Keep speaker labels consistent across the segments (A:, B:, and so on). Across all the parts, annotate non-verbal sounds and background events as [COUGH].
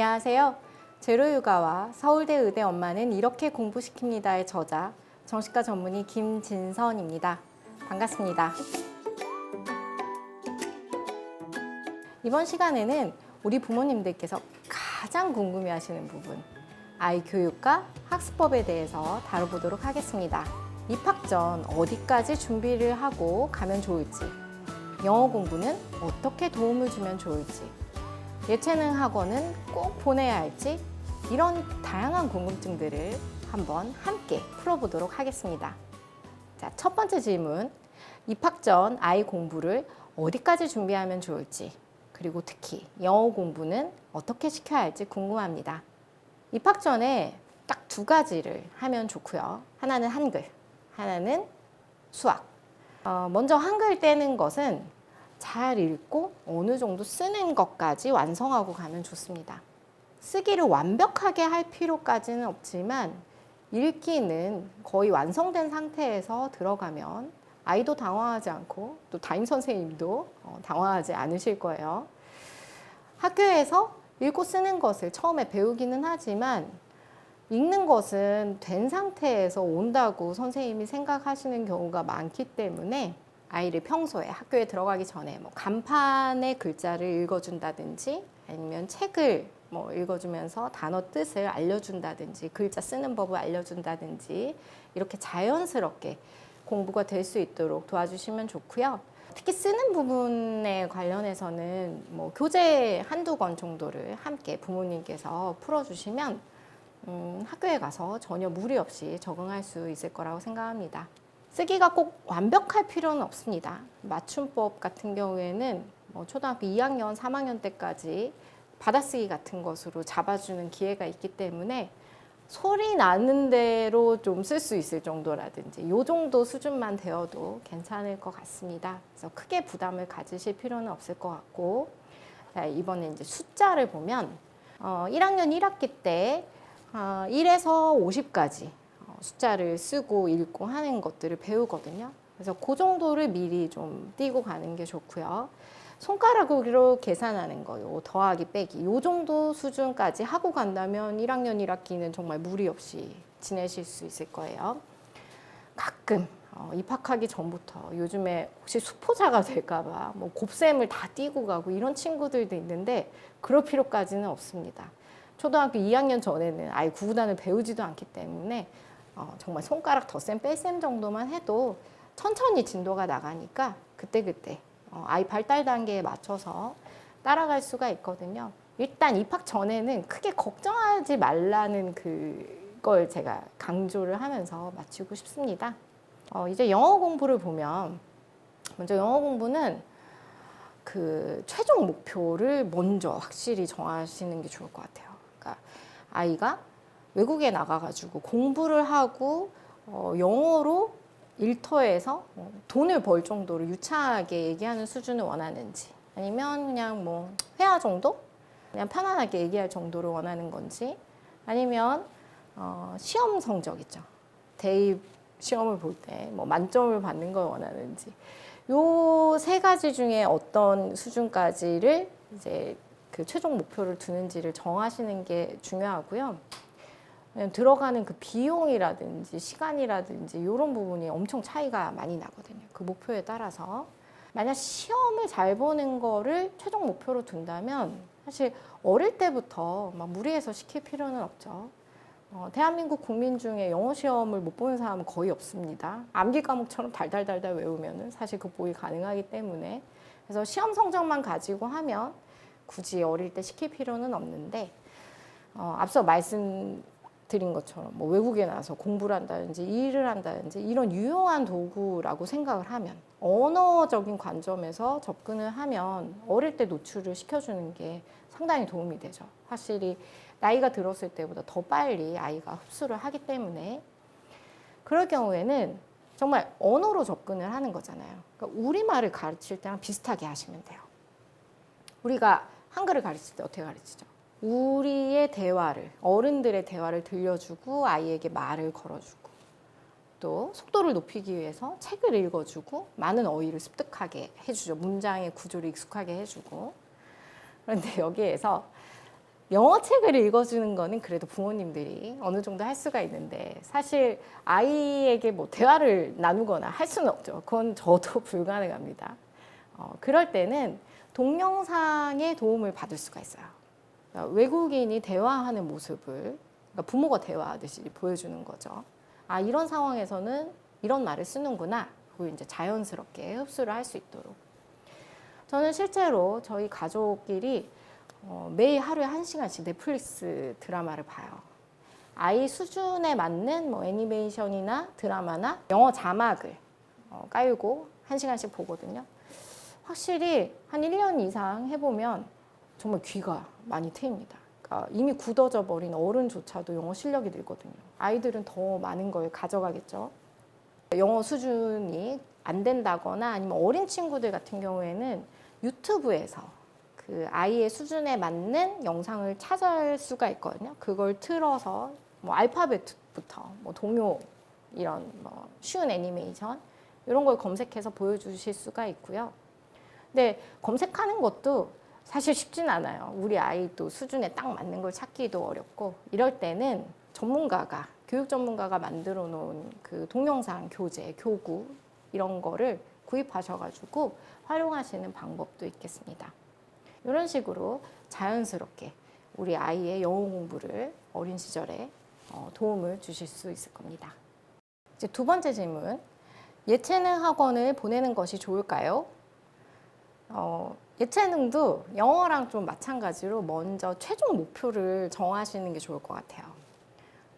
A: 안녕하세요. 제로육아와 서울대 의대 엄마는 이렇게 공부시킵니다의 저자 정신과 전문의 김진선입니다. 반갑습니다. 이번 시간에는 우리 부모님들께서 가장 궁금해하시는 부분 아이 교육과 학습법에 대해서 다뤄보도록 하겠습니다. 입학 전 어디까지 준비를 하고 가면 좋을지, 영어 공부는 어떻게 도움을 주면 좋을지, 예체능 학원은 꼭 보내야 할지 이런 다양한 궁금증들을 한번 함께 풀어보도록 하겠습니다. 자, 첫 번째 질문. 입학 전 아이 공부를 어디까지 준비하면 좋을지, 그리고 특히 영어 공부는 어떻게 시켜야 할지 궁금합니다. 입학 전에 딱 두 가지를 하면 좋고요. 하나는 한글, 하나는 수학. 어, 먼저 한글 떼는 것은 잘 읽고 어느 정도 쓰는 것까지 완성하고 가면 좋습니다. 쓰기를 완벽하게 할 필요까지는 없지만 읽기는 거의 완성된 상태에서 들어가면 아이도 당황하지 않고 또 담임 선생님도 어, 당황하지 않으실 거예요. 학교에서 읽고 쓰는 것을 처음에 배우기는 하지만 읽는 것은 된 상태에서 온다고 선생님이 생각하시는 경우가 많기 때문에 아이를 평소에 학교에 들어가기 전에 뭐 간판의 글자를 읽어준다든지 아니면 책을 뭐 읽어주면서 단어 뜻을 알려준다든지 글자 쓰는 법을 알려준다든지 이렇게 자연스럽게 공부가 될 수 있도록 도와주시면 좋고요. 특히 쓰는 부분에 관련해서는 뭐 교재 한두 권 정도를 함께 부모님께서 풀어주시면 음, 학교에 가서 전혀 무리 없이 적응할 수 있을 거라고 생각합니다. 쓰기가 꼭 완벽할 필요는 없습니다. 맞춤법 같은 경우에는 뭐 초등학교 2학년, 3학년 때까지 받아쓰기 같은 것으로 잡아주는 기회가 있기 때문에 소리 나는 대로 좀 쓸 수 있을 정도라든지 요 정도 수준만 되어도 괜찮을 것 같습니다. 그래서 크게 부담을 가지실 필요는 없을 것 같고 자, 이번에 이제 숫자를 보면 어, 1학년 1학기 때 어, 1에서 50까지 어, 숫자를 쓰고 읽고 하는 것들을 배우거든요. 그래서 그 정도를 미리 좀 띄고 가는 게 좋고요. 손가락으로 계산하는 거요. 더하기 빼기. 요 정도 수준까지 하고 간다면 1학년 1학기는 정말 무리 없이 지내실 수 있을 거예요. 가끔 어, 입학하기 전부터 요즘에 혹시 수포자가 될까봐 뭐 곱셈을 다 띄고 가고 이런 친구들도 있는데 그럴 필요까지는 없습니다. 초등학교 2학년 전에는 아예 구구단을 배우지도 않기 때문에 어, 정말 손가락 덧셈 뺄셈 정도만 해도 천천히 진도가 나가니까 그때그때 어, 아이 발달 단계에 맞춰서 따라갈 수가 있거든요. 일단 입학 전에는 크게 걱정하지 말라는 그걸 제가 강조를 하면서 마치고 싶습니다. 어, 이제 영어 공부를 보면 먼저 영어 공부는 그 최종 목표를 먼저 확실히 정하시는 게 좋을 것 같아요. 그러니까 아이가 외국에 나가가지고 공부를 하고 어, 영어로 일터에서 어, 돈을 벌 정도로 유창하게 얘기하는 수준을 원하는지 아니면 그냥 뭐 회화 정도? 그냥 편안하게 얘기할 정도를 원하는 건지 아니면 어, 시험 성적 있죠. 대입 시험을 볼 때 뭐 만점을 받는 걸 원하는지 요 세 가지 중에 어떤 수준까지를 이제 그 최종 목표를 두는지를 정하시는 게 중요하고요. 들어가는 그 비용이라든지 시간이라든지 이런 부분이 엄청 차이가 많이 나거든요. 그 목표에 따라서. 만약 시험을 잘 보는 거를 최종 목표로 둔다면 사실 어릴 때부터 막 무리해서 시킬 필요는 없죠. 어, 대한민국 국민 중에 영어 시험을 못 보는 사람은 거의 없습니다. 암기 과목처럼 달달달달 외우면은 사실 그 보이 가능하기 때문에 그래서 시험 성적만 가지고 하면 굳이 어릴 때 시킬 필요는 없는데 어, 앞서 말씀 드린 것처럼 뭐 외국에 나서 공부를 한다든지 일을 한다든지 이런 유용한 도구라고 생각을 하면 언어적인 관점에서 접근을 하면 어릴 때 노출을 시켜주는 게 상당히 도움이 되죠. 확실히 나이가 들었을 때보다 더 빨리 아이가 흡수를 하기 때문에 그럴 경우에는 정말 언어로 접근을 하는 거잖아요. 그러니까 우리말을 가르칠 때랑 비슷하게 하시면 돼요. 우리가 한글을 가르칠 때 어떻게 가르치죠? 우리의 대화를, 어른들의 대화를 들려주고 아이에게 말을 걸어주고 또 속도를 높이기 위해서 책을 읽어주고 많은 어휘를 습득하게 해주죠. 문장의 구조를 익숙하게 해주고 그런데 여기에서 영어 책을 읽어주는 거는 그래도 부모님들이 어느 정도 할 수가 있는데 사실 아이에게 뭐 대화를 나누거나 할 수는 없죠. 그건 저도 [LAUGHS] 불가능합니다. 어, 그럴 때는 동영상의 도움을 받을 수가 있어요. 그러니까 외국인이 대화하는 모습을 그러니까 부모가 대화하듯이 보여주는 거죠. 아 이런 상황에서는 이런 말을 쓰는구나. 그리고 이제 자연스럽게 흡수를 할 수 있도록. 저는 실제로 저희 가족끼리 어, 매일 하루에 한 시간씩 넷플릭스 드라마를 봐요. 아이 수준에 맞는 뭐 애니메이션이나 드라마나 영어 자막을 어, 깔고 한 시간씩 보거든요. 확실히 한 1년 이상 해보면 정말 귀가 많이 트입니다. 그러니까 이미 굳어져 버린 어른조차도 영어 실력이 늘거든요. 아이들은 더 많은 걸 가져가겠죠. 영어 수준이 안 된다거나 아니면 어린 친구들 같은 경우에는 유튜브에서 그 아이의 수준에 맞는 영상을 찾을 수가 있거든요. 그걸 틀어서 뭐 알파벳부터 뭐 동요 이런 뭐 쉬운 애니메이션 이런 걸 검색해서 보여주실 수가 있고요. 근데 검색하는 것도 사실 쉽진 않아요. 우리 아이도 수준에 딱 맞는 걸 찾기도 어렵고 이럴 때는 전문가가 교육 전문가가 만들어 놓은 그 동영상 교재, 교구 이런 거를 구입하셔가지고 활용하시는 방법도 있겠습니다. 이런 식으로 자연스럽게 우리 아이의 영어 공부를 어린 시절에 어, 도움을 주실 수 있을 겁니다. 이제 두 번째 질문. 예체능 학원을 보내는 것이 좋을까요? 어, 예체능도 영어랑 좀 마찬가지로 먼저 최종 목표를 정하시는 게 좋을 것 같아요.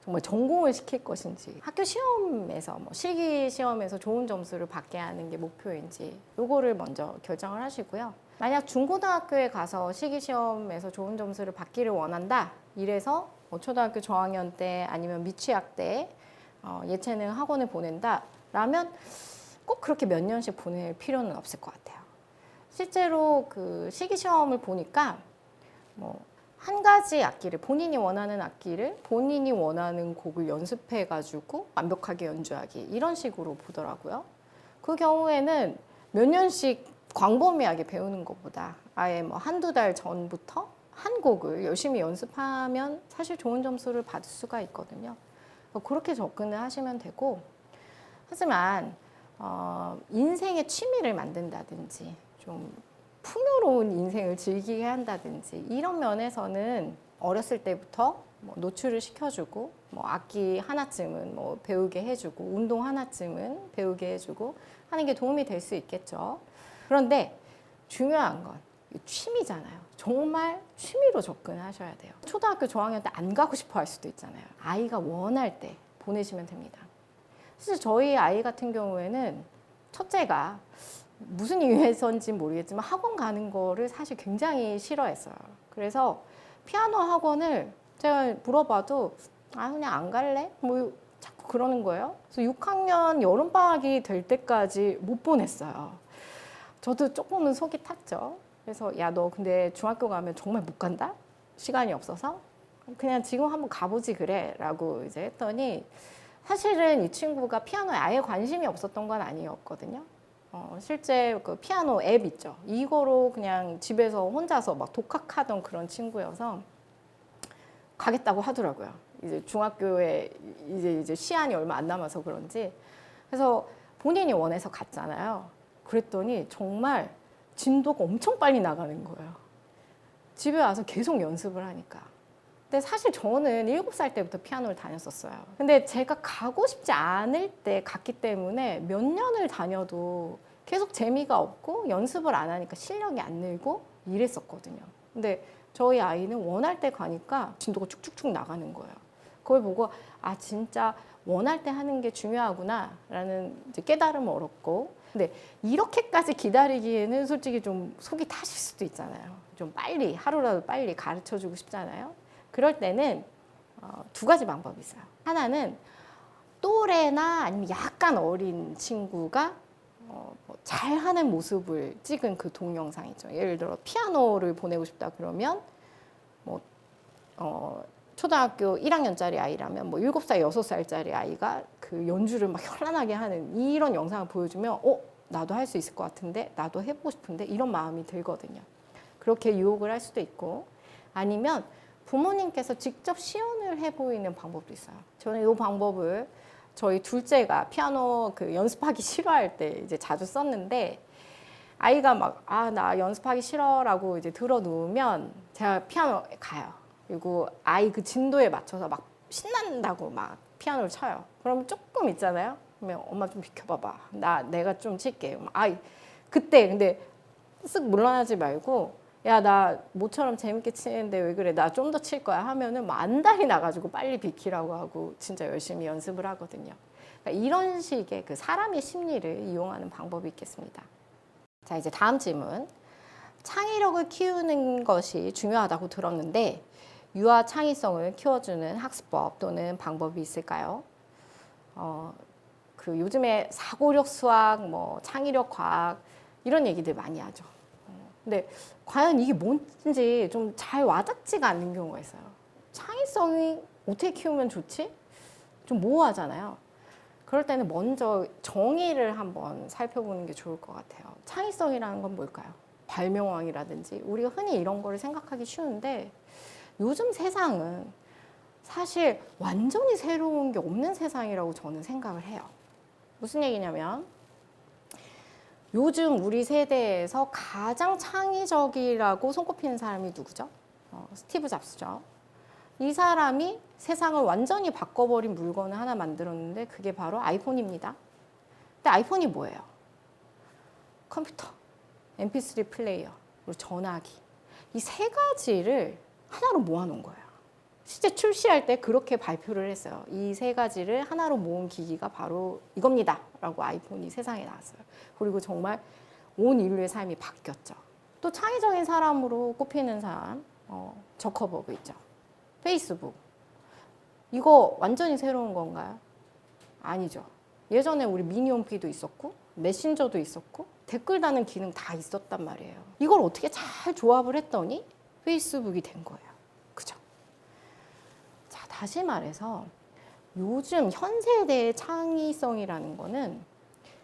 A: 정말 전공을 시킬 것인지 학교 시험에서 뭐 실기 시험에서 좋은 점수를 받게 하는 게 목표인지 요거를 먼저 결정을 하시고요. 만약 중고등학교에 가서 실기 시험에서 좋은 점수를 받기를 원한다. 이래서 뭐 초등학교 저학년 때 아니면 미취학 때 어, 예체능 학원을 보낸다. 라면 꼭 그렇게 몇 년씩 보낼 필요는 없을 것 같아요. 실제로 그 실기 시험을 보니까 뭐 한 가지 악기를 본인이 원하는 악기를 본인이 원하는 곡을 연습해 가지고 완벽하게 연주하기 이런 식으로 보더라고요. 그 경우에는 몇 년씩 광범위하게 배우는 것보다 아예 뭐 한두 달 전부터 한 곡을 열심히 연습하면 사실 좋은 점수를 받을 수가 있거든요. 그렇게 접근을 하시면 되고 하지만 어, 인생의 취미를 만든다든지 좀 풍요로운 인생을 즐기게 한다든지 이런 면에서는 어렸을 때부터 뭐 노출을 시켜주고 뭐 악기 하나쯤은 뭐 배우게 해주고 운동 하나쯤은 배우게 해주고 하는 게 도움이 될 수 있겠죠. 그런데 중요한 건 취미잖아요. 정말 취미로 접근하셔야 돼요. 초등학교 저학년 때 안 가고 싶어 할 수도 있잖아요. 아이가 원할 때 보내시면 됩니다. 사실 저희 아이 같은 경우에는 첫째가 무슨 이유에서인지 모르겠지만 학원 가는 거를 사실 굉장히 싫어했어요. 그래서 피아노 학원을 제가 물어봐도 아 그냥 안 갈래? 뭐 자꾸 그러는 거예요. 그래서 6학년 여름 방학이 될 때까지 못 보냈어요. 저도 조금은 속이 탔죠. 그래서 야 너 근데 중학교 가면 정말 못 간다? 시간이 없어서 그냥 지금 한번 가보지 그래라고 이제 했더니 사실은 이 친구가 피아노에 아예 관심이 없었던 건 아니었거든요. 어, 실제 그 피아노 앱 있죠. 이거로 그냥 집에서 혼자서 막 독학하던 그런 친구여서 가겠다고 하더라고요. 이제 중학교에 이제 이제 시한이 얼마 안 남아서 그런지 그래서 본인이 원해서 갔잖아요. 그랬더니 정말 진도가 엄청 빨리 나가는 거예요. 집에 와서 계속 연습을 하니까. 근데 사실 저는 일곱 살 때부터 피아노를 다녔었어요. 근데 제가 가고 싶지 않을 때 갔기 때문에 몇 년을 다녀도 계속 재미가 없고 연습을 안 하니까 실력이 안 늘고 이랬었거든요. 근데 저희 아이는 원할 때 가니까 진도가 쭉쭉쭉 나가는 거예요. 그걸 보고 아 진짜 원할 때 하는 게 중요하구나라는 깨달음을 얻었고 근데 이렇게까지 기다리기에는 솔직히 좀 속이 타실 수도 있잖아요. 좀 빨리 하루라도 빨리 가르쳐 주고 싶잖아요. 그럴 때는 어, 두 가지 방법이 있어요. 하나는 또래나 아니면 약간 어린 친구가 어, 뭐 잘하는 모습을 찍은 그 동영상이죠. 예를 들어 피아노를 보내고 싶다 그러면 뭐 어, 초등학교 1학년짜리 아이라면 뭐 7살, 6살짜리 아이가 그 연주를 막 현란하게 하는 이런 영상을 보여주면 어, 나도 할 수 있을 것 같은데 나도 해보고 싶은데 이런 마음이 들거든요. 그렇게 유혹을 할 수도 있고 아니면 부모님께서 직접 시연을 해 보이는 방법도 있어요. 저는 이 방법을 저희 둘째가 피아노 그 연습하기 [LAUGHS] 싫어할 때 이제 자주 썼는데 아이가 막 아 나 연습하기 싫어라고 이제 들어 누우면 제가 피아노 가요. 그리고 아이 그 진도에 맞춰서 막 신난다고 막 피아노를 쳐요. 그러면 조금 있잖아요. 그러면 엄마 좀 비켜봐봐. 나 내가 좀 칠게. 아 그때 근데 쓱 물러나지 말고 야 나 모처럼 재밌게 치는데 왜 그래 나 좀 더 칠 거야 하면은 막 안달이 나가지고 빨리 비키라고 하고 진짜 열심히 연습을 하거든요. 그러니까 이런 식의 그 사람의 심리를 이용하는 방법이 있겠습니다. 자 이제 다음 질문. 창의력을 키우는 것이 중요하다고 들었는데 유아 창의성을 키워주는 학습법 또는 방법이 있을까요? 어, 그 요즘에 사고력 수학, 뭐 창의력 과학 이런 얘기들 많이 하죠. 어, 근데 과연 이게 뭔지 좀 잘 와닿지가 않는 경우가 있어요. 창의성이 어떻게 키우면 좋지? 좀 모호하잖아요. 그럴 때는 먼저 정의를 한번 살펴보는 게 좋을 것 같아요. 창의성이라는 건 뭘까요? 발명왕이라든지 우리가 흔히 이런 거를 생각하기 쉬운데 요즘 세상은 사실 완전히 새로운 게 없는 세상이라고 저는 생각을 해요. 무슨 얘기냐면 요즘 우리 세대에서 가장 창의적이라고 손꼽히는 사람이 누구죠? 어, 스티브 잡스죠. 이 사람이 세상을 완전히 바꿔버린 물건을 하나 만들었는데 그게 바로 아이폰입니다. 근데 아이폰이 뭐예요? 컴퓨터, MP3 플레이어, 그리고 전화기. 이 세 가지를 하나로 모아놓은 거예요. 실제 출시할 때 그렇게 발표를 했어요. 이 세 가지를 하나로 모은 기기가 바로 이겁니다. 라고 아이폰이 세상에 나왔어요. 그리고 정말 온 인류의 삶이 바뀌었죠. 또 창의적인 사람으로 꼽히는 사람, 어, 저커버그 있죠. 페이스북. 이거 완전히 새로운 건가요? 아니죠. 예전에 우리 미니홈피도 있었고, 메신저도 있었고, 댓글 다는 기능 다 있었단 말이에요. 이걸 어떻게 잘 조합을 했더니 페이스북이 된 거예요. 다시 말해서 요즘 현 세대의 창의성이라는 거는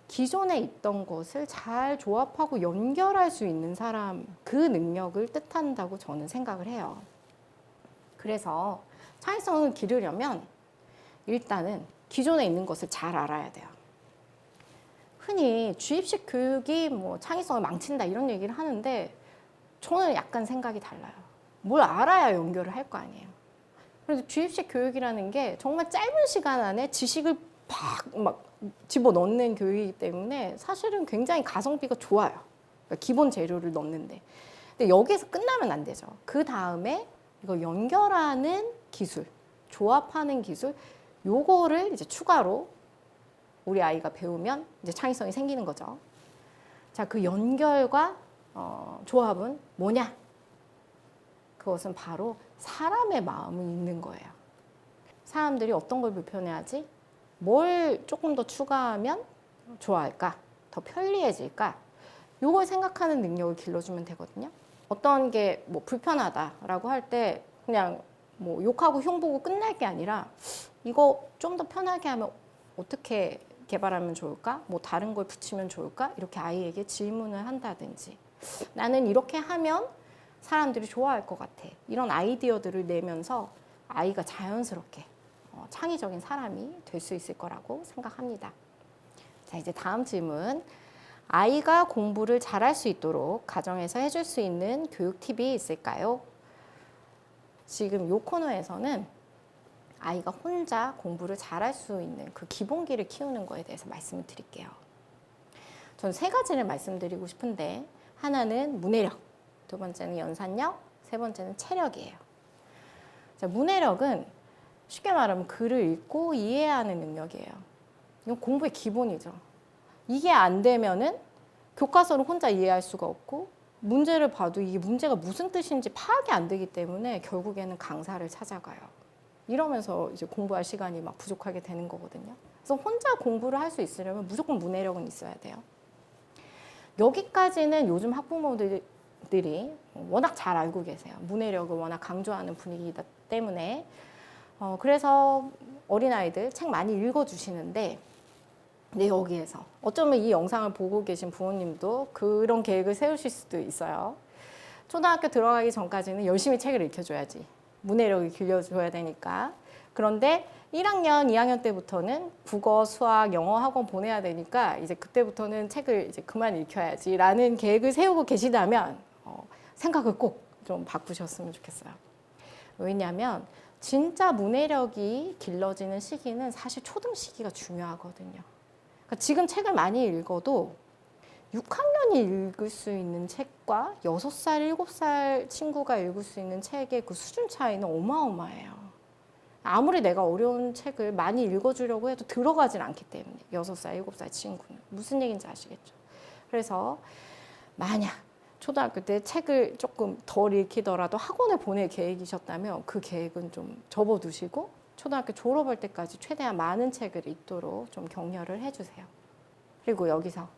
A: 기존에 있던 것을 잘 조합하고 연결할 수 있는 사람 그 능력을 뜻한다고 저는 생각을 해요. 그래서 창의성을 기르려면 일단은 기존에 있는 것을 잘 알아야 돼요. 흔히 주입식 교육이 뭐 창의성을 망친다 이런 얘기를 하는데 저는 약간 생각이 달라요. 뭘 알아야 연결을 할 거 아니에요. 그래서 주입식 교육이라는 게 정말 짧은 시간 안에 지식을 팍 막 집어넣는 교육이기 때문에 사실은 굉장히 가성비가 좋아요. 그러니까 기본 재료를 넣는데. 근데 여기에서 끝나면 안 되죠. 그 다음에 이거 연결하는 기술, 조합하는 기술, 요거를 이제 추가로 우리 아이가 배우면 이제 창의성이 생기는 거죠. 자, 그 연결과 어, 조합은 뭐냐? 그것은 바로 사람의 마음이 있는 거예요. 사람들이 어떤 걸 불편해하지? 뭘 조금 더 추가하면 좋아할까? 더 편리해질까? 요걸 생각하는 능력을 길러주면 되거든요. 어떤 게 뭐 불편하다라고 할 때 그냥 뭐 욕하고 흉 보고 끝날 게 아니라 이거 좀 더 편하게 하면 어떻게 개발하면 좋을까? 뭐 다른 걸 붙이면 좋을까? 이렇게 아이에게 질문을 한다든지 나는 이렇게 하면 사람들이 좋아할 것 같아. 이런 아이디어들을 내면서 아이가 자연스럽게 어, 창의적인 사람이 될 수 있을 거라고 생각합니다. 자, 이제 다음 질문. 아이가 공부를 잘할 수 있도록 가정에서 해줄 수 있는 교육 팁이 있을까요? 지금 요 코너에서는 아이가 혼자 공부를 잘할 수 있는 그 기본기를 키우는 거에 대해서 말씀을 드릴게요. 전 세 가지를 말씀드리고 싶은데 하나는 문해력, 두 번째는 연산력, 세 번째는 체력이에요. 자, 문해력은 쉽게 말하면 글을 읽고 이해하는 능력이에요. 이건 공부의 기본이죠. 이게 안 되면은 교과서를 혼자 이해할 수가 없고 문제를 봐도 이게 문제가 무슨 뜻인지 파악이 안 되기 때문에 결국에는 강사를 찾아가요. 이러면서 이제 공부할 시간이 막 부족하게 되는 거거든요. 그래서 혼자 공부를 할 수 있으려면 무조건 문해력은 있어야 돼요. 여기까지는 요즘 학부모들이 워낙 잘 알고 계세요. 문해력을 워낙 강조하는 분위기이기 때문에 어, 그래서 어린아이들 책 많이 읽어주시는데 네, 여기에서 어쩌면 이 영상을 보고 계신 부모님도 그런 계획을 세우실 수도 있어요. 초등학교 들어가기 전까지는 열심히 책을 읽혀줘야지. 문해력이 길려줘야 되니까. 그런데 1학년, 2학년 때부터는 국어, 수학, 영어 학원 보내야 되니까 이제 그때부터는 책을 이제 그만 읽혀야지라는 계획을 세우고 계시다면 어, 생각을 꼭 좀 바꾸셨으면 좋겠어요. 왜냐하면 진짜 문해력이 길러지는 시기는 사실 초등 시기가 중요하거든요. 그러니까 지금 책을 많이 읽어도 6학년이 읽을 수 있는 책과 6살, 7살 친구가 읽을 수 있는 책의 그 수준 차이는 어마어마해요. 아무리 내가 어려운 책을 많이 읽어주려고 해도 들어가진 않기 때문에 6살, 7살 친구는 무슨 얘기인지 아시겠죠? 그래서 만약 초등학교 때 책을 조금 덜 읽히더라도 학원에 보낼 계획이셨다면 그 계획은 좀 접어두시고 초등학교 졸업할 때까지 최대한 많은 책을 읽도록 좀 격려를 해주세요. 그리고 여기서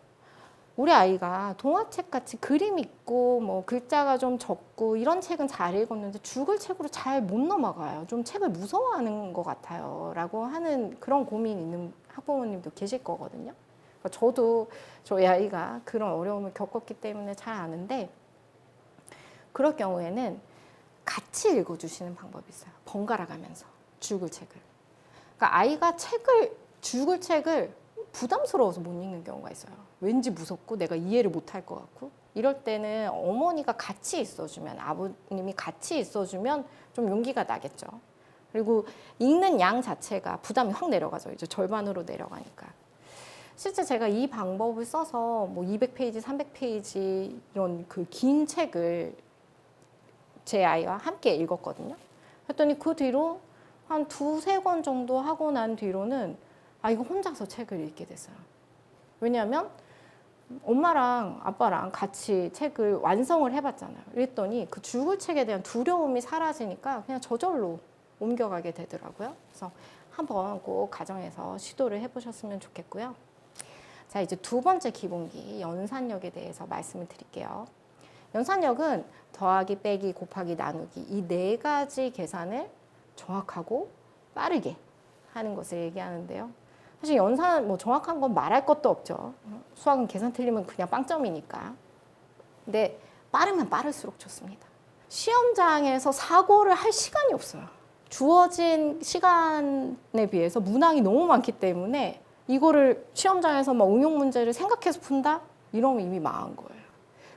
A: 우리 아이가 동화책 같이 그림 있고 뭐 글자가 좀 적고 이런 책은 잘 읽었는데 죽을 책으로 잘 못 넘어가요. 좀 책을 무서워하는 것 같아요.라고 하는 그런 고민 있는 학부모님도 계실 거거든요. 그러니까 저도 저희 아이가 그런 어려움을 겪었기 때문에 잘 아는데 그럴 경우에는 같이 읽어주시는 방법이 있어요. 번갈아 가면서 죽을 책을. 그러니까 아이가 책을 죽을 책을 부담스러워서 못 읽는 경우가 있어요. 왠지 무섭고 내가 이해를 못 할 것 같고 이럴 때는 어머니가 같이 있어주면 아버님이 같이 있어주면 좀 용기가 나겠죠. 그리고 읽는 양 자체가 부담이 확 내려가죠. 이제 절반으로 내려가니까. 실제 제가 이 방법을 써서 뭐 200페이지, 300페이지 이런 그 긴 책을 제 아이와 함께 읽었거든요. 했더니 그 뒤로 한 두세 권 정도 하고 난 뒤로는 아, 이거 혼자서 책을 읽게 됐어요. 왜냐하면 엄마랑 아빠랑 같이 책을 완성을 해봤잖아요. 그랬더니 그 죽을 책에 대한 두려움이 사라지니까 그냥 저절로 옮겨가게 되더라고요. 그래서 한번 꼭 가정에서 시도를 해보셨으면 좋겠고요. 자, 이제 두 번째 기본기 연산력에 대해서 말씀을 드릴게요. 연산력은 더하기, 빼기, 곱하기, 나누기 이 네 가지 계산을 정확하고 빠르게 하는 것을 얘기하는데요. 사실 연산 뭐 정확한 건 말할 것도 없죠. 수학은 계산 틀리면 그냥 빵점이니까. 근데 빠르면 빠를수록 좋습니다. 시험장에서 사고를 할 시간이 없어요. 주어진 시간에 비해서 문항이 너무 많기 때문에 이거를 시험장에서 막 응용 문제를 생각해서 푼다? 이러면 이미 망한 거예요.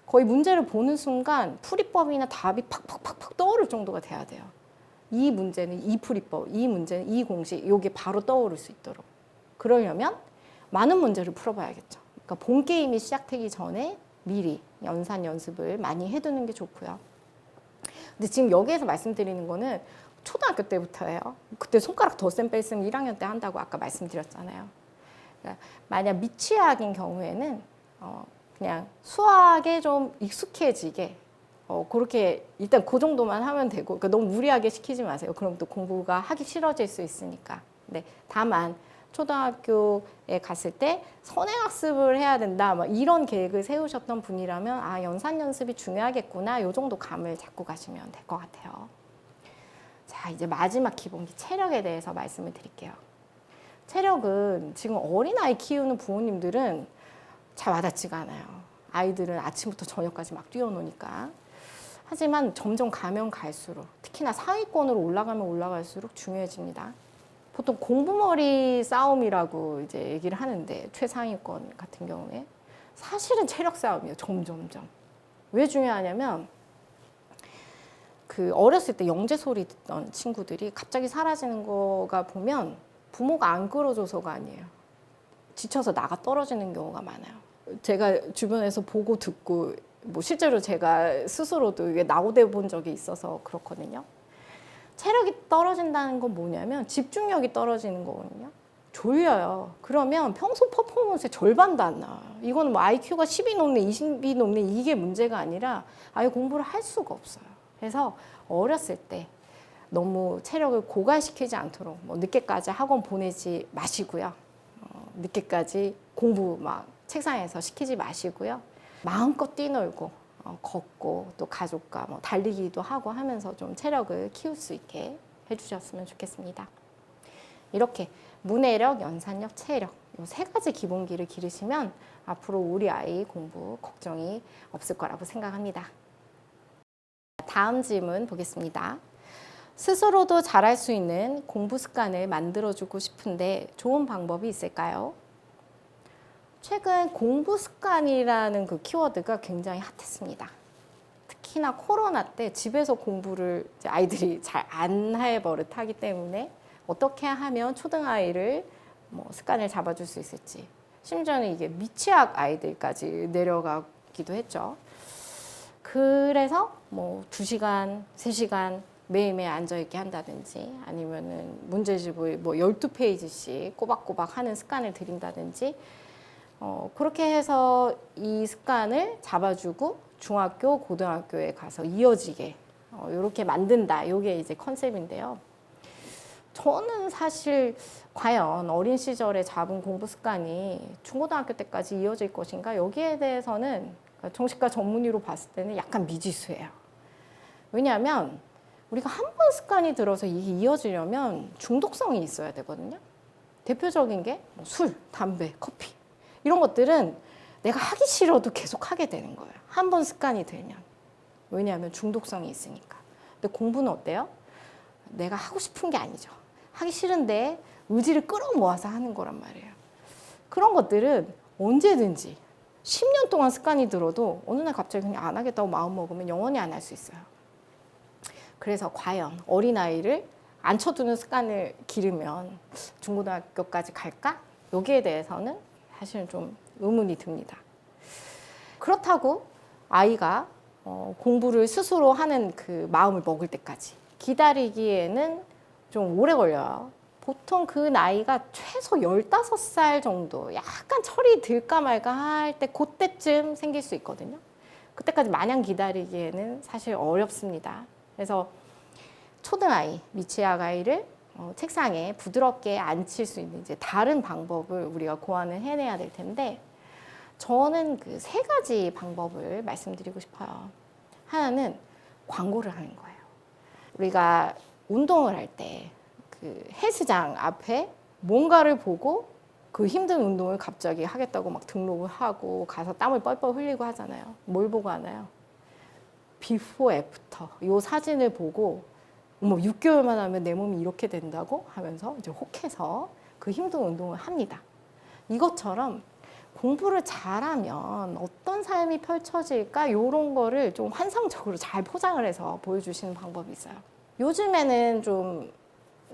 A: 거의 문제를 보는 순간 풀이법이나 답이 팍팍팍팍 떠오를 정도가 돼야 돼요. 이 문제는 이 풀이법, 이 문제는 이 공식, 이게 바로 떠오를 수 있도록. 그러려면 많은 문제를 풀어봐야겠죠. 그러니까 본 게임이 시작되기 전에 미리 연산 연습을 많이 해두는 게 좋고요. 근데 지금 여기에서 말씀드리는 거는 초등학교 때부터예요. 그때 손가락 덧셈 뺄셈 1학년 때 한다고 아까 말씀드렸잖아요. 그러니까 만약 미취학인 경우에는 어, 그냥 수학에 좀 익숙해지게 어, 그렇게 일단 그 정도만 하면 되고 그러니까 너무 무리하게 시키지 마세요. 그럼 또 공부가 하기 싫어질 수 있으니까. 네, 다만 초등학교에 갔을 때 선행학습을 해야 된다 막 이런 계획을 세우셨던 분이라면 아 연산 연습이 중요하겠구나 요 정도 감을 잡고 가시면 될 것 같아요. 자 이제 마지막 기본기 체력에 대해서 말씀을 드릴게요. 체력은 지금 어린아이 키우는 부모님들은 잘 와닿지가 않아요. 아이들은 아침부터 저녁까지 막 뛰어노니까. 하지만 점점 가면 갈수록 특히나 상위권으로 올라가면 올라갈수록 중요해집니다. 보통 공부머리 싸움이라고 이제 얘기를 하는데 최상위권 같은 경우에 사실은 체력 싸움이에요. 점점점. 왜 중요하냐면 그 어렸을 때 영재 소리 듣던 친구들이 갑자기 사라지는 거가 보면 부모가 안 끌어줘서가 아니에요. 지쳐서 나가 떨어지는 경우가 많아요. 제가 주변에서 보고 듣고 뭐 실제로 제가 스스로도 이게 나오대 본 적이 있어서 그렇거든요. 체력이 떨어진다는 건 뭐냐면 집중력이 떨어지는 거거든요. 졸려요. 그러면 평소 퍼포먼스의 절반도 안 나와요. 이거는 뭐 IQ가 10이 높네, 20이 높네 이게 문제가 아니라 아예 공부를 할 수가 없어요. 그래서 어렸을 때 너무 체력을 고갈시키지 않도록 뭐 늦게까지 학원 보내지 마시고요. 어, 늦게까지 공부 막 책상에서 시키지 마시고요. 마음껏 뛰놀고 어, 걷고 또 가족과 뭐 달리기도 하고 하면서 좀 체력을 키울 수 있게 해주셨으면 좋겠습니다. 이렇게 문해력, 연산력, 체력 이 세 가지 기본기를 기르시면 앞으로 우리 아이 공부 걱정이 없을 거라고 생각합니다. 다음 질문 보겠습니다. 스스로도 잘할 수 있는 공부 습관을 만들어주고 싶은데 좋은 방법이 있을까요? 최근 공부 습관이라는 그 키워드가 굉장히 핫했습니다. 특히나 코로나 때 집에서 공부를 아이들이 잘 안 할 버릇 하기 때문에 어떻게 하면 초등아이를 뭐 습관을 잡아줄 수 있을지 심지어는 이게 미취학 아이들까지 내려가기도 했죠. 그래서 뭐 2시간, 3시간 매일매일 앉아있게 한다든지 아니면은 문제집을 뭐 12페이지씩 꼬박꼬박 하는 습관을 들인다든지 어, 그렇게 해서 이 습관을 잡아주고 중학교, 고등학교에 가서 이어지게 어, 이렇게 만든다. 이게 이제 컨셉인데요. 저는 사실 과연 어린 시절에 잡은 공부 습관이 중고등학교 때까지 이어질 것인가 여기에 대해서는 정신과 전문의로 봤을 때는 약간 미지수예요. 왜냐하면 우리가 한 번 습관이 들어서 이게 이어지려면 중독성이 있어야 되거든요. 대표적인 게뭐 술, 담배, 커피 이런 것들은 내가 하기 싫어도 계속 하게 되는 거예요. 한 번 습관이 들면. 왜냐하면 중독성이 있으니까. 근데 공부는 어때요? 내가 하고 싶은 게 아니죠. 하기 싫은데 의지를 끌어모아서 하는 거란 말이에요. 그런 것들은 언제든지 10년 동안 습관이 들어도 어느 날 갑자기 그냥 안 하겠다고 마음 먹으면 영원히 안 할 수 있어요. 그래서 과연 어린아이를 앉혀두는 습관을 기르면 중고등학교까지 갈까? 여기에 대해서는 사실은 좀 의문이 듭니다. 그렇다고 아이가 어, 공부를 스스로 하는 그 마음을 먹을 때까지 기다리기에는 좀 오래 걸려요. 보통 그 나이가 최소 15살 정도, 약간 철이 들까 말까 할 때 그때쯤 생길 수 있거든요. 그때까지 마냥 기다리기에는 사실 어렵습니다. 그래서 초등아이, 미취학 아이를 어, 책상에 부드럽게 앉힐 수 있는 이제 다른 방법을 우리가 고안을 해내야 될 텐데 저는 그 세 가지 방법을 말씀드리고 싶어요. 하나는 광고를 하는 거예요. 우리가 운동을 할 때 그 헬스장 앞에 뭔가를 보고 그 힘든 운동을 갑자기 하겠다고 막 등록을 하고 가서 땀을 뻘뻘 흘리고 하잖아요. 뭘 보고 하나요? 비포 애프터 요 사진을 보고 뭐 6개월만 하면 내 몸이 이렇게 된다고 하면서 이제 혹해서 그 힘든 운동을 합니다. 이것처럼 공부를 잘하면 어떤 삶이 펼쳐질까 이런 거를 좀 환상적으로 잘 포장을 해서 보여주시는 방법이 있어요. 요즘에는 좀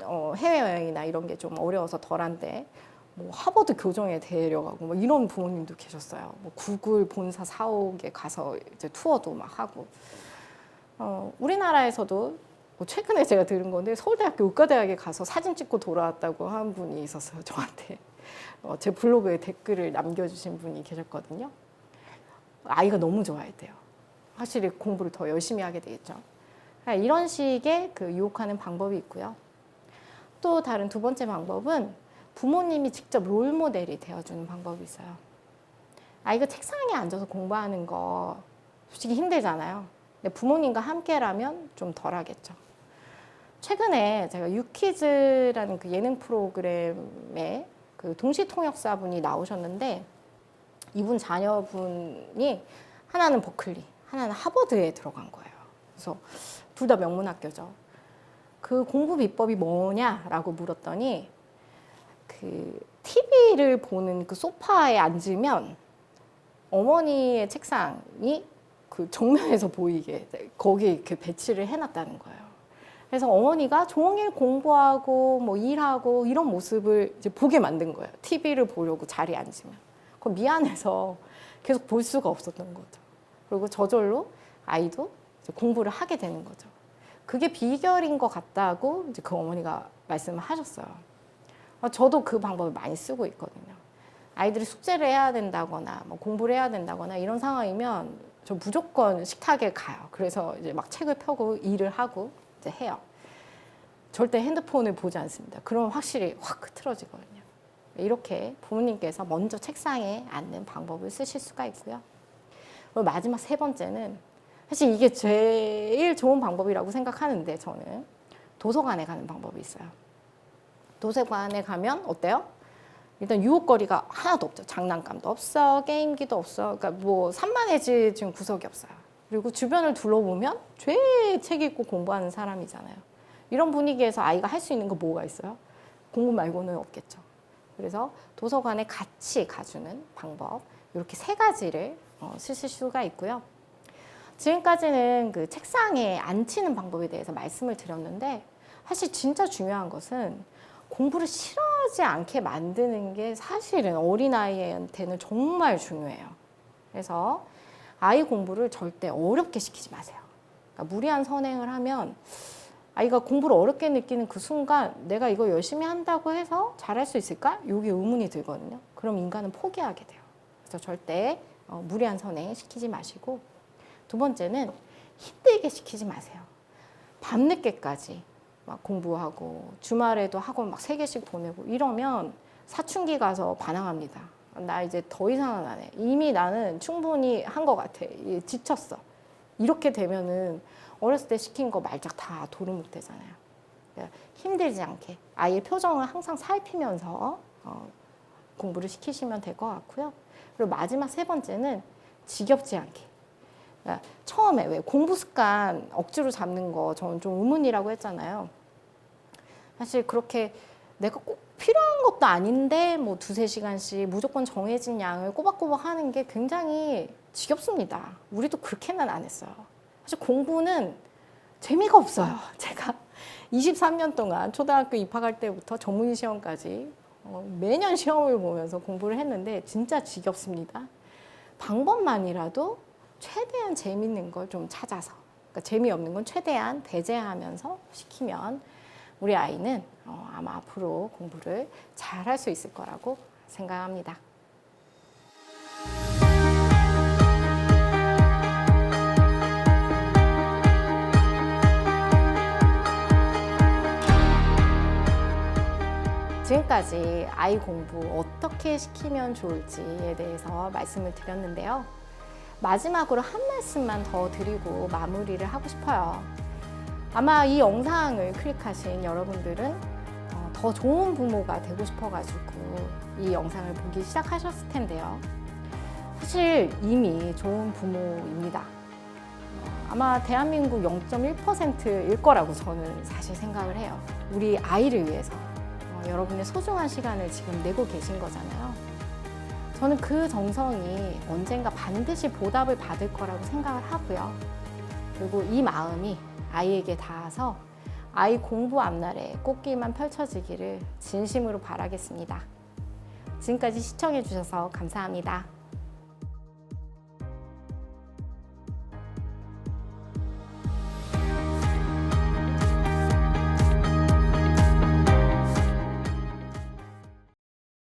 A: 어, 해외여행이나 이런 게 좀 어려워서 덜한데 뭐 하버드 교정에 데려가고 뭐 이런 부모님도 계셨어요. 뭐 구글 본사 사옥에 가서 이제 투어도 막 하고. 어, 우리나라에서도 뭐 최근에 제가 들은 건데 서울대학교 의과대학에 가서 사진 찍고 돌아왔다고 한 분이 있었어요 저한테. 어, 제 블로그에 댓글을 남겨주신 분이 계셨거든요. 아이가 너무 좋아했대요. 확실히 공부를 더 열심히 하게 되겠죠. 그러니까 이런 식의 그 유혹하는 방법이 있고요. 또 다른 두 번째 방법은 부모님이 직접 롤 모델이 되어주는 방법이 있어요 아이가 책상에 앉아서 공부하는 거 솔직히 힘들잖아요 근데 부모님과 함께라면 좀 덜 하겠죠. 최근에 제가 유키즈라는 그 예능 프로그램에 그 동시 통역사분이 나오셨는데 이분 자녀분이 하나는 버클리, 하나는 하버드에 들어간 거예요. 그래서 둘 다 명문 학교죠. 그 공부 비법이 뭐냐라고 물었더니 그 TV를 보는 그 소파에 앉으면 어머니의 책상이 그 정면에서 보이게 거기에 이렇게 배치를 해놨다는 거예요. 그래서 어머니가 종일 공부하고 뭐 일하고 이런 모습을 이제 보게 만든 거예요. TV를 보려고 자리에 앉으면. 그럼 미안해서 계속 볼 수가 없었던 거죠. 그리고 저절로 아이도 공부를 하게 되는 거죠. 그게 비결인 것 같다고 이제 그 어머니가 말씀을 하셨어요. 아, 저도 그 방법을 많이 쓰고 있거든요. 아이들이 숙제를 해야 된다거나 뭐 공부를 해야 된다거나 이런 상황이면 저 무조건 식탁에 가요. 그래서 이제 막 책을 펴고 일을 하고 이제 해요. 절대 핸드폰을 보지 않습니다. 그러면 확실히 확 흐트러지거든요. 이렇게 부모님께서 먼저 책상에 앉는 방법을 쓰실 수가 있고요. 그리고 마지막 세 번째는 사실 이게 제일 좋은 방법이라고 생각하는데 저는 도서관에 가는 방법이 있어요. 도서관에 가면 어때요? 일단 유혹거리가 하나도 없죠. 장난감도 없어, 게임기도 없어. 그러니까 뭐 산만해질 지금 구석이 없어요. 그리고 주변을 둘러보면 죄책 읽고 공부하는 사람이잖아요. 이런 분위기에서 아이가 할 수 있는 거 뭐가 있어요? 공부 말고는 없겠죠. 그래서 도서관에 같이 가주는 방법 이렇게 세 가지를 어, 쓰실 수가 있고요. 지금까지는 그 책상에 앉히는 방법에 대해서 말씀을 드렸는데 사실 진짜 중요한 것은 공부를 싫어하지 않게 만드는 게 사실은 어린아이한테는 정말 중요해요. 그래서 아이 공부를 절대 어렵게 시키지 마세요. 그러니까 무리한 선행을 하면 아이가 공부를 어렵게 느끼는 그 순간 내가 이거 열심히 한다고 해서 잘할 수 있을까? 여기 의문이 들거든요. 그럼 인간은 포기하게 돼요. 그래서 절대 어, 무리한 선행 시키지 마시고 두 번째는 힘들게 시키지 마세요. 밤늦게까지 막 공부하고 주말에도 학원 막 세 개씩 보내고 이러면 사춘기 가서 반항합니다. 나 이제 더 이상은 안 해. 이미 나는 충분히 한 것 같아. 이, 지쳤어. 이렇게 되면은 어렸을 때 시킨 거 말짝 다 도루묵 되잖아요. 그러니까 힘들지 않게 아이의 표정을 항상 살피면서 어, 공부를 시키시면 될 것 같고요. 그리고 마지막 세 번째는 지겹지 않게. 그러니까 처음에 왜 공부 습관 억지로 잡는 거 저는 좀 의문이라고 했잖아요. 사실 그렇게 내가 꼭 필요한 것도 아닌데 뭐 두세 시간씩 무조건 정해진 양을 꼬박꼬박 하는 게 굉장히 지겹습니다. 우리도 그렇게는 안 했어요. 사실 공부는 재미가 없어요. [LAUGHS] 제가 23년 동안 초등학교 입학할 때부터 전문 시험까지 어, 매년 시험을 보면서 공부를 했는데 진짜 지겹습니다. 방법만이라도 최대한 재밌는 걸 좀 찾아서 그러니까 재미없는 건 최대한 배제하면서 시키면 우리 아이는 어, 아마 앞으로 공부를 잘 할 수 있을 거라고 생각합니다. 지금까지 아이 공부 어떻게 시키면 좋을지에 대해서 말씀을 드렸는데요. 마지막으로 한 말씀만 더 드리고 마무리를 하고 싶어요. 아마 이 영상을 클릭하신 여러분들은 어, 더 좋은 부모가 되고 싶어가지고 이 영상을 보기 시작하셨을 텐데요. 사실 이미 좋은 부모입니다. 어, 아마 대한민국 0.1%일 거라고 저는 사실 생각을 해요. 우리 아이를 위해서 어, 여러분의 소중한 시간을 지금 내고 계신 거잖아요. 저는 그 정성이 언젠가 반드시 보답을 받을 거라고 생각을 하고요. 그리고 이 마음이 아이에게 닿아서 아이 공부 앞날에 꽃길만 펼쳐지기를 진심으로 바라겠습니다. 지금까지 시청해 주셔서 감사합니다.